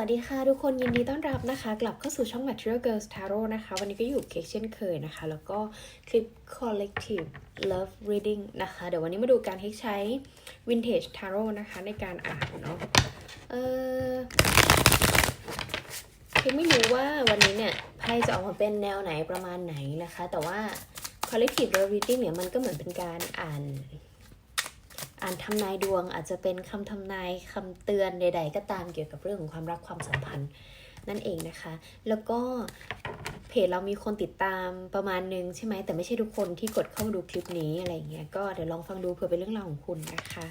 วัสดีค่ะทุกคนยินดีต้อนรับนะคะ กลับเข้าสู่ช่อง Material Girls Tarot นะคะ วันนี้ก็อยู่เค้กเช่นเคยนะคะ แล้วก็คลิป Collective Love Reading นะคะ เดี๋ยววันนี้มาดูการเค้กใช้ Vintage Tarot นะคะ ในการอ่านเนาะเออเค้กไม่รู้ว่าวันนี้เนี่ยไพ่จะออกมาเป็นแนวไหนประมาณไหนนะคะ แต่ว่า Collective Love Reading เนี่ยมันก็เหมือนเป็นการอ่าน อ่านทำนายดวงอาจจะเป็นคำทำนายคำเตือนใด ๆ ก็ตามเกี่ยวกับเรื่องของความรักความสัมพันธ์นั่นเองนะคะ แล้วก็เพจเรามีคนติดตามประมาณนึงใช่ไหมแต่ไม่ใช่ทุกคนที่กดเข้ามาดูคลิปนี้อะไรอย่างเงี้ยก็เดี๋ยวลองฟังดูเผื่อเป็นเรื่องราวของคุณนะคะ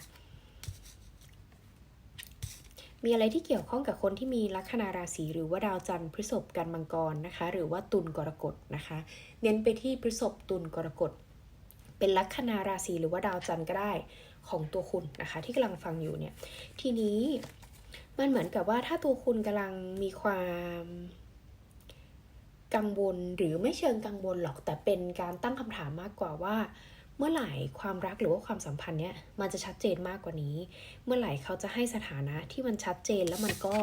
มีอะไรที่เกี่ยวข้องกับคนที่มีลัคนาราศีหรือว่าดาวจันทร์พฤษภกันมังกรนะคะ หรือว่าตุลกรกฎนะคะ เน้นไปที่พฤษภตุลกรกฎเป็นลัคนาราศีหรือว่าดาวจันทร์ก็ได้ ของตัวคุณนะคะ ที่กำลังฟังอยู่เนี่ย ทีนี้มันเหมือนกับว่าถ้าตัวคุณกำลังมีความกังวลหรือไม่เชิงกังวลหรอกแต่เป็นการตั้งคำถามมากกว่าว่า เมื่อไหร่ความรักหรือว่าความสัมพันธ์เนี้ยมันจะชัดเจนมากกว่านี้ เมื่อไหร่เขาจะให้สถานะที่มันชัดเจนแล้วมันก็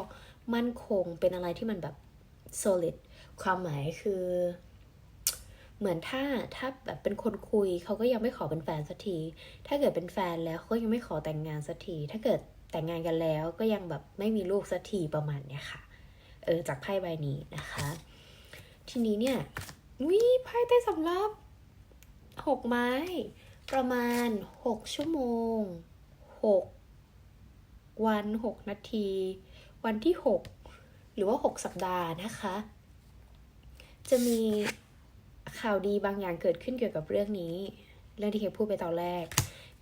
มั่นคงเป็นอะไรที่มันแบบ solid ความหมายคือ เหมือนถ้าถ้าแบบเป็นคนคุยเขาก็ยังไม่ขอเป็นแฟนสักที ถ้าเกิดเป็นแฟนแล้วเขาก็ยังไม่ขอแต่งงานสักที ถ้าเกิดแต่งงานกันแล้วก็ยังแบบไม่มีลูกสักทีประมาณเนี้ยค่ะ เออจากไพ่ใบนี้นะคะ ทีนี้เนี่ยวิไพ่ใต้สำรับหกไม้ ประมาณหกชั่วโมงหกวันหกนาที วันที่หกหรือว่าหกสัปดาห์นะคะ จะมี ข่าวดีบางอย่างเกิดขึ้นเกี่ยวกับเรื่องนี้ เรื่องที่เคพูดไปตอนแรก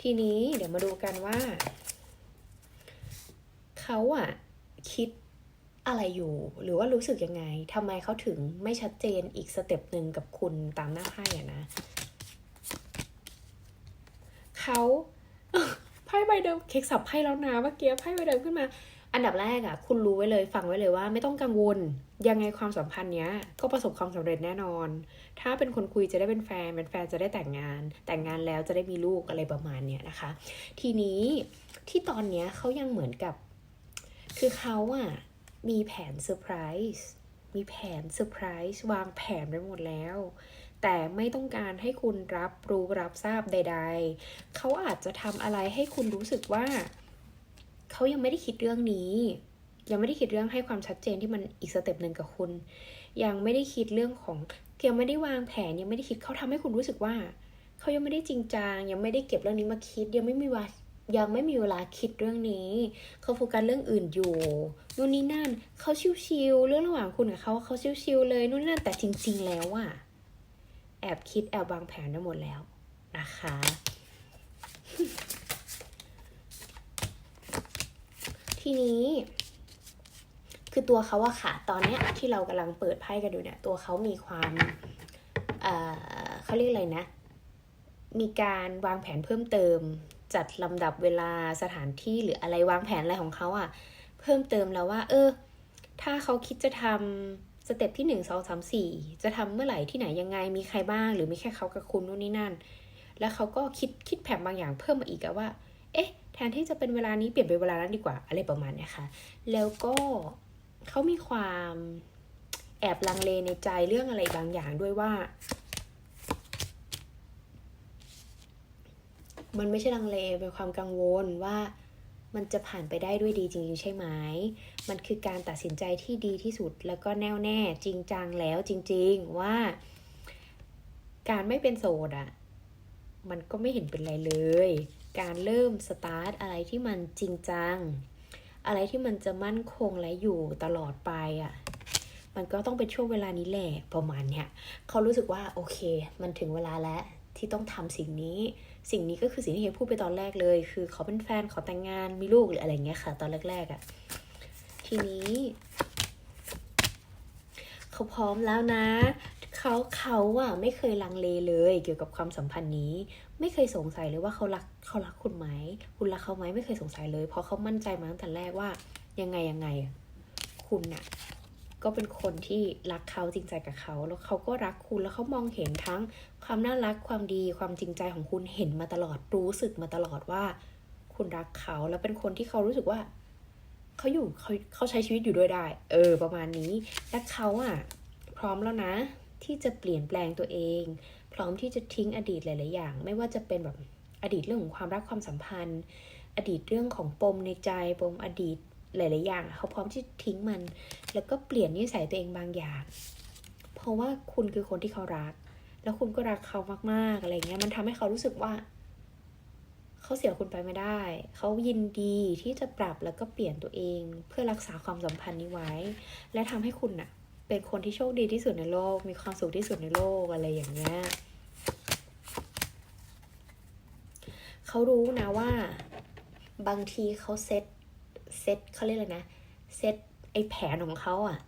ทีนี้เดี๋ยวมาดูกันว่า เขาอะคิดอะไรอยู่ หรือว่ารู้สึกยังไงทำไมเขาถึงไม่ชัดเจนอีกสเต็ปหนึ่งกับคุณตามหน้าไพ่อะนะเขาไพ่ใบเดิมเค้กสับไพ่แล้วนะเมื่อกี้ไพ่ใบเดิมขึ้นมา อันดับแรกอะคุณรู้ไว้เลยฟังไว้เลยว่าไม่ต้องกังวล ยังไงความสัมพันธ์เนี้ย ก็ประสบความสำเร็จแน่นอน ถ้าเป็นคนคุยจะได้เป็นแฟนเป็นแฟนจะได้แต่งงาน แต่งงานแล้วจะได้มีลูกอะไรประมาณเนี้ยนะคะ ทีนี้ที่ตอนเนี้ยเขายังเหมือนกับ คือเขาอะมีแผนเซอร์ไพรส์มีแผนเซอร์ไพรส์วางแผนไว้หมดแล้วแต่ไม่ต้องการให้คุณรับรู้รับทราบใด ๆ เขาอาจจะทำอะไรให้คุณรู้สึกว่า เขายังไม่ได้คิดเรื่องนี้ ยังไม่ได้คิดเรื่องให้ความชัดเจนที่มันอีกสเต็ปหนึ่งกับคุณ ยังไม่ได้คิดเรื่องของยังไม่ได้วางแผนยังไม่ได้คิดเขาทำให้คุณรู้สึกว่าเขายังไม่ได้จริงจังยังไม่ได้เก็บเรื่องนี้มาคิด ยังไม่มีเวลายังไม่มีเวลาคิดเรื่องนี้ เขาโฟกัสเรื่องอื่นอยู่นู่นนี่นั่นเขาชิวๆเรื่องระหว่างคุณกับเขาเขาชิวๆเลยนู่นนั่นแต่จริง ๆ แล้วอะแอบคิดแอบวางแผนได้หมดแล้วนะคะ ทีนี้ คือตัวเขาอะค่ะ ตอนเนี้ยที่เรากำลังเปิดไพ่กันอยู่เนี่ย ตัวเขามีความเอ่อเขาเรียกอะไรนะ มีการวางแผนเพิ่มเติม จัดลำดับเวลาสถานที่หรืออะไรวางแผนอะไรของเขาอะเพิ่มเติมแล้วว่า เออ ถ้าเขาคิดจะทำสเต็ปที่หนึ่งสองสามสี่จะทำเมื่อไหร่ที่ไหนยังไงมีใครบ้าง หรือมีแค่เขากับคุณนู่นนี่นั่น แล้วเขาก็คิดคิดแผนบางอย่างเพิ่มมาอีกอะว่า เอ๊ะ แทนที่จะเป็นเวลานี้เปลี่ยนเป็นเวลานั้นดีกว่า อะไรประมาณนี้ค่ะ แล้วก็เขามีความแอบลังเลในใจเรื่องอะไรบางอย่างด้วยว่า มันไม่ใช่ลังเลเป็นความกังวลว่ามันจะผ่านไปได้ด้วยดีจริงๆใช่ไหม มันคือการตัดสินใจที่ดีที่สุดแล้วก็แน่วแน่จริงจังแล้วจริง ๆ ว่า การไม่เป็นโสดอะ มันก็ไม่เห็นเป็นไรเลย การเริ่มสตาร์ทอะไรที่มันจริงจัง อะไรที่มันจะมั่นคงและอยู่ตลอดไปอะ่ะมันก็ต้องเป็นช่วงเวลานี้แหละประมาณเนี้ยเขารู้สึกว่าโอเค มันถึงเวลาแล้วที่ต้องทำสิ่งนี้ สิ่งนี้ก็คือสิ่งที่เฮยพูดไปตอนแรกเลย คือเขาเป็นแฟนขอแต่งงานมีลูกหรืออะไรเงี้ยค่ะ ตอนแรกๆอะ่ะทีนี้ เขาพร้อมแล้วนะ เขาเขาอะไม่เคยลังเลเลย เกี่ยวกับความสัมพันธ์นี้ ไม่เคยสงสัยเลยว่าเขารักเขารักคุณไหมคุณรักเขาไหมไม่เคยสงสัยเลย เพราะเขามั่นใจมาตั้งแต่แรกว่า ยังไงยังไง คุณน่ะก็เป็นคนที่รักเขาจริงใจกับเขา แล้วเขาก็รักคุณแล้วเขามองเห็นทั้งความน่ารักความดีความจริงใจของคุณเห็นมาตลอดรู้สึกมาตลอดว่า คุณรักเขาแล้วเป็นคนที่เขารู้สึกว่าเขาอยู่เขาเขาใช้ชีวิตอยู่ด้วยได้ เออ ประมาณนี้และเขาอะพร้อมแล้วนะ ที่จะเปลี่ยนแปลงตัวเอง พร้อมที่จะทิ้งอดีตหลาย ๆ อย่าง ไม่ว่าจะเป็นแบบอดีตเรื่องของความรักความสัมพันธ์ อดีตเรื่องของปมในใจปมอดีตหลาย ๆ อย่าง เขาพร้อมที่จะทิ้งมัน แล้วก็เปลี่ยนนิสัยตัวเองบางอย่าง เพราะว่าคุณคือคนที่เขารัก แล้วคุณก็รักเขามาก ๆ อะไรเงี้ยมันทำให้เขารู้สึกว่า เขาเสียคุณไปไม่ได้ เขายินดีที่จะปรับแล้วก็เปลี่ยนตัวเอง เพื่อรักษาความสัมพันธ์นี้ไว้ และทำให้คุณน่ะ เป็นคนที่โชคดีที่สุดในโลก มีความสุขที่สุดในโลกอะไรอย่างเงี้ยเขารู้นะว่า บางทีเขาเซตเซตเขาเรียกอะไรนะเซตไอแผนของเขาอะ่ะ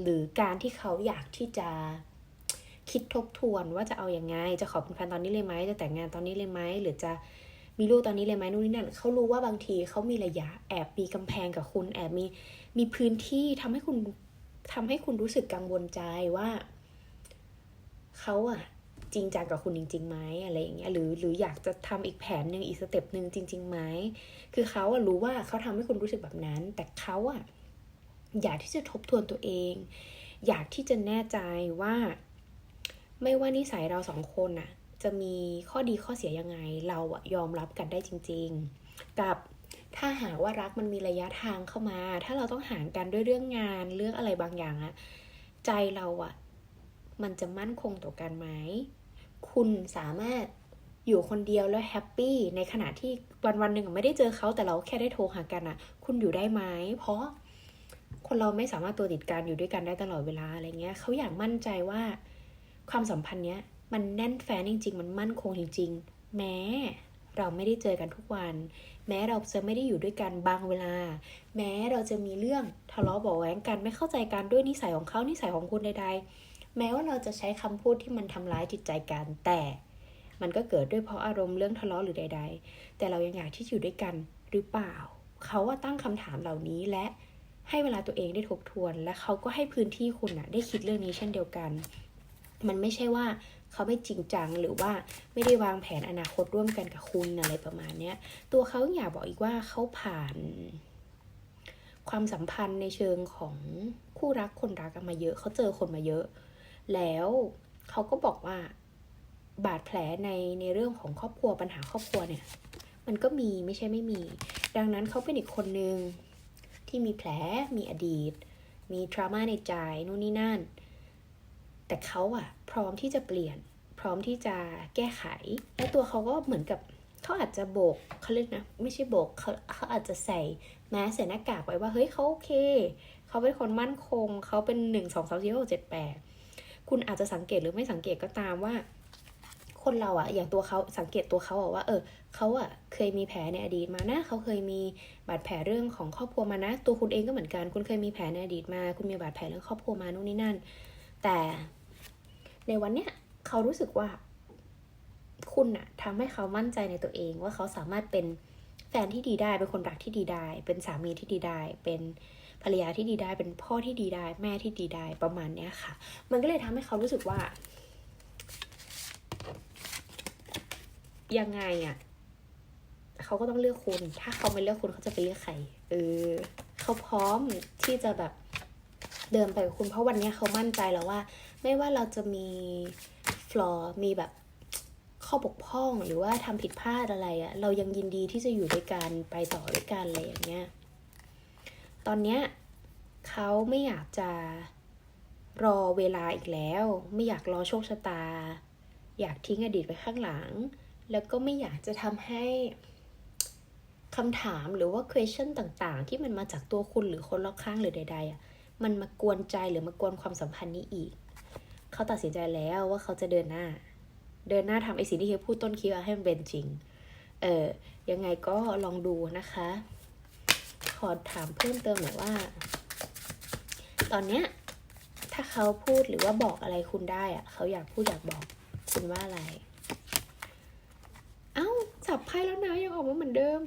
หรือการที่เขาอยากที่จะคิดทบทวนว่าจะเอาอยัางไง จะขอเป็นแฟนตอนนี้เลยไหมจะแต่งงานตอนนี้เลยไหมหรือจะมีลูกตอนนี้เลยไหมนู่นนี่นั่นเขารู้ว่าบางทีเขามีระยะแอบมีกำแพงกับคุณ แอบมีมีพื้นที่ทำให้คุณ ทำให้คุณรู้สึกกังวลใจว่าเขาอะจริงจังกับคุณจริงๆไหมอะไรอย่างเงี้ยหรือหรืออยากจะทำอีกแผนหนึ่งอีกสเต็ปหนึ่งจริงๆไหมคือเขาอะรู้ว่าเขาทำให้คุณรู้สึกแบบนั้น แต่เขาอะอยากที่จะทบทวนตัวเอง อยากที่จะแน่ใจว่า ไม่ว่านิสัยเราสองคนน่ะจะมีข้อดีข้อเสียยังไง เราอะยอมรับกันได้จริง ๆ กับ ถ้าหากว่ารักมันมีระยะทางเข้ามา ถ้าเราต้องห่างกันด้วยเรื่องงานเรื่องอะไรบางอย่างอะใจเราอะมันจะมั่นคงต่อกันไหม คุณสามารถอยู่คนเดียวแล้วแฮปปี้ในขณะที่วันวันหนึ่งไม่ได้เจอเขาแต่เราแค่ได้โทรหากันอะคุณอยู่ได้ไหมเพราะคนเราไม่สามารถตัวติดกันอยู่ด้วยกันได้ตลอดเวลาอะไรเงี้ยเขาอยากมั่นใจว่า ความสัมพันธ์เนี้ยมันแน่นแฟนจริง ๆ มันมั่นคงจริง ๆ แม้เราไม่ได้เจอกันทุกวัน แม้เราจะไม่ได้อยู่ด้วยกันบางเวลา แม้เราจะมีเรื่องทะเลาะเบาะแว้งกันไม่เข้าใจกันด้วยนิสัยของเขานิสัยของคุณใดๆ แม้ว่าเราจะใช้คำพูดที่มันทำร้ายจิตใจกันแต่ มันก็เกิดด้วยเพราะอารมณ์เรื่องทะเลาะหรือใด ๆ แต่เรายังอยากที่อยู่ด้วยกันหรือเปล่า เขาว่าตั้งคำถามเหล่านี้และให้เวลาตัวเองได้ทบทวน และเขาก็ให้พื้นที่คุณนะได้คิดเรื่องนี้เช่นเดียวกัน มันไม่ใช่ว่า เขาไม่จริงจังหรือว่าไม่ได้วางแผนอนาคตร่วมกันกับคุณอะไรประมาณเนี้ยตัวเขาอยากบอกอีกว่าเขาผ่าน ความสัมพันธ์ในเชิงของคู่รักคนรักกันมาเยอะเขาเจอคนมาเยอะ แล้วเขาก็บอกว่าบาดแผลในในเรื่องของครอบครัวปัญหาครอบครัวเนี่ย มันก็มีไม่ใช่ไม่มี ดังนั้นเขาเป็นอีกคนนึงที่มีแผลมีอดีต มีทรามาในใจนู่นนี่นั่น แต่เขาอะพร้อมที่จะเปลี่ยน พร้อมที่จะแก้ไข และตัวเขาก็เหมือนกับเขาอาจจะโบกเขาเรียกนะไม่ใช่โบกเขาเขาอาจจะใส่แมสใส่หน้ากากไว้ว่าเฮ้ยเขาโอเคเขาเป็นคนมั่นคงเขาเป็นหนึ่งสองสามสี่ห้าหกเจ็ดแปดคุณอาจจะสังเกตหรือไม่สังเกตก็ตามว่า คนเราอะอย่างตัวเขาสังเกตตัวเขาอะว่า เออเขาอะเคยมีแผลในอดีตมานะเขาเคยมีบาดแผลเรื่องของครอบครัวมานะ ตัวคุณเองก็เหมือนกัน คุณเคยมีแผลในอดีตมา คุณมีบาดแผลเรื่องครอบครัวมานู่นนี่นั่น แต่ ในวันเนี้ยเขารู้สึกว่า คุณอะทำให้เขามั่นใจในตัวเอง ว่าเขาสามารถเป็นแฟนที่ดีได้ เป็นคนรักที่ดีได้ เป็นสามีที่ดีได้ เป็นภรรยาที่ดีได้ เป็นพ่อที่ดีได้ แม่ที่ดีได้ ประมาณเนี้ยค่ะ มันก็เลยทำให้เขารู้สึกว่า ยังไงอะ่ะเขาก็ต้องเลือกคุณ ถ้าเขาไม่เลือกคุณเขาจะไปเลือกใคร เออ เขาพร้อมที่จะแบบเดินไปกับคุณ เพราะวันนี้เขามั่นใจแล้วว่า ไม่ว่าเราจะมีฟลอร์มีแบบข้อบกพร่องหรือว่าทำผิดพลาดอะไรอะเรายังยินดีที่จะอยู่ด้วยกันไปต่อด้วยกันอะไรอย่างเงี้ยตอนเนี้ยเขาไม่อยากจะรอเวลาอีกแล้ว ไม่อยากรอโชคชะตา อยากทิ้งอดีตไปข้างหลัง แล้วก็ไม่อยากจะทำให้คำถามหรือว่า question ต่างๆ ที่มันมาจากตัวคุณหรือคนรอบข้างหรือใดๆอะมันมากวนใจหรือมากวนความสัมพันธ์นี้อีก เขาตัดสินใจแล้วว่าเขาจะเดินหน้า เดินหน้าทำไอสิ่งที่เคยพูดต้นคลิปให้มันเป็นจริง เออ ยังไงก็ลองดูนะคะ ขอถามเพิ่มเติมหน่อยว่า ตอนเนี้ยถ้าเขาพูดหรือว่าบอกอะไรคุณได้อะเขาอยากพูดอยากบอกคุณว่าอะไร เอ้าจับไพ่แล้วนะยังออกมาเหมือนเดิม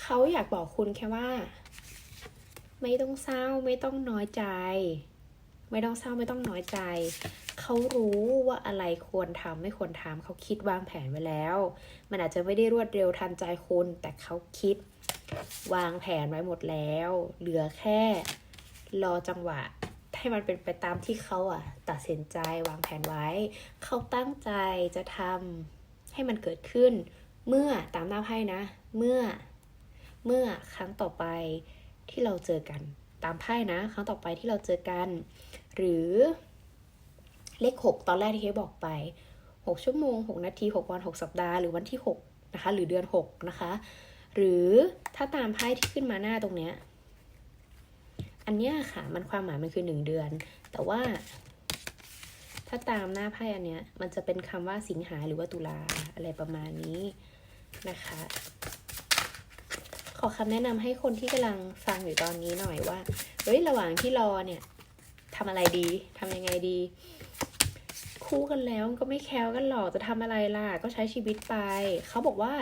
เขาอยากบอกคุณแค่ว่า ไม่ต้องเศร้าไม่ต้องน้อยใจ ไม่ต้องเศร้าไม่ต้องน้อยใจ เขารู้ว่าอะไรควรทำไม่ควรทำเขาคิดวางแผนไว้แล้ว มันอาจจะไม่ได้รวดเร็วทันใจคุณ แต่เขาคิด วางแผนไว้หมดแล้ว เหลือแค่รอจังหวะให้มันเป็นไปตามที่เขาอะ ตัดสินใจวางแผนไว้ เขาตั้งใจจะทำให้มันเกิดขึ้น เมื่อตามหน้าไพ่นะ เมื่อ เมื่อครั้งต่อไปที่เราเจอกัน ตามไพ่นะ ครั้งต่อไปที่เราเจอกัน หรือเลขหกตอนแรกที่เคบอกไปหกชั่วโมงหกนาทีหกวันหกสัปดาห์หรือวันที่หกนะคะ หรือเดือนหกนะคะ หรือถ้าตามไพ่ที่ขึ้นมาหน้าตรงเนี้ยอันเนี้ยค่ะมันความหมายมันคือหนึ่งเดือน แต่ว่า ถ้าตามหน้าไพ่อันเนี้ยมันจะเป็นคำว่าสิงหาหรือว่าตุลาอะไรประมาณนี้นะคะ อคำแนะนำให้คนที่กำลังฟังอยู่ตอนนี้หน่อยว่า เฮ้ย ระหว่างที่รอเนี่ยทำอะไรดีทำยังไงดี คู่กันแล้วก็ไม่แคล้วกันหรอกจะทำอะไรล่ะ ก็ใช้ชีวิตไป เขาบอกว่า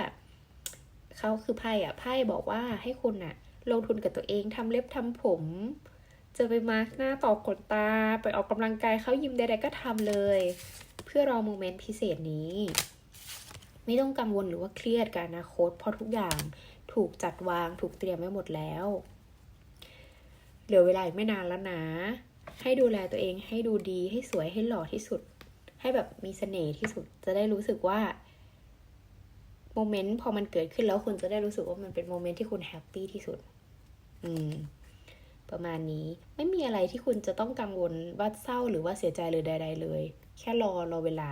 เขาคือไพ่อะไพ่บอกว่าให้คุณอะลงทุนกับตัวเองทำเล็บทำผม จะไปมาร์กหน้าต่อขนตา ไปออกกำลังกายเขายิมใดๆก็ทำเลย เพื่อรอโมเมนต์พิเศษนี้ ไม่ต้องกังวลหรือว่าเครียดกับอนาคตเพราะทุกอย่าง ถูกจัดวางถูกเตรียมไว้หมดแล้ว เหลือเวลาอีกไม่นานแล้วนะ ให้ดูแลตัวเองให้ดูดีให้สวยให้หล่อที่สุด ให้แบบมีเสน่ห์ที่สุดจะได้รู้สึกว่าโมเมนต์พอมันเกิดขึ้นแล้วคุณจะได้รู้สึกว่ามันเป็นโมเมนต์ที่คุณแฮปปี้ที่สุด อืม ประมาณนี้ไม่มีอะไรที่คุณจะต้องกังวลว่าเศร้าหรือว่าเสียใจหรือใด ๆ เลย แค่รอรอเวลา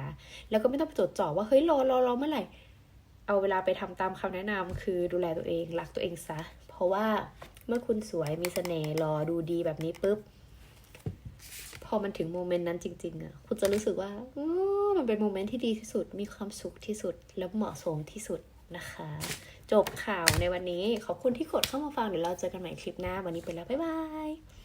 แล้วก็ไม่ต้องไปจดจ่อว่าเฮ้ยรอรอรอเมื่อไหร่ เอาเวลาไปทำตามคำแนะนำคือดูแลตัวเองรักตัวเองซะ เพราะว่าเมื่อคุณสวยมีเสน่ห์รอดูดีแบบนี้ปุ๊บ พอมันถึงโมเมนต์นั้นจริง ๆอะคุณจะรู้สึกว่าอมันเป็นโมเมนต์ที่ดีที่สุดมีความสุขที่สุด และเหมาะสมที่สุดนะคะ จบข่าวในวันนี้ ขอบคุณที่กดเข้ามาฟังเดี๋ยวเราเจอกันใหม่คลิปหน้าวันนี้ไปแล้วบ๊ายบาย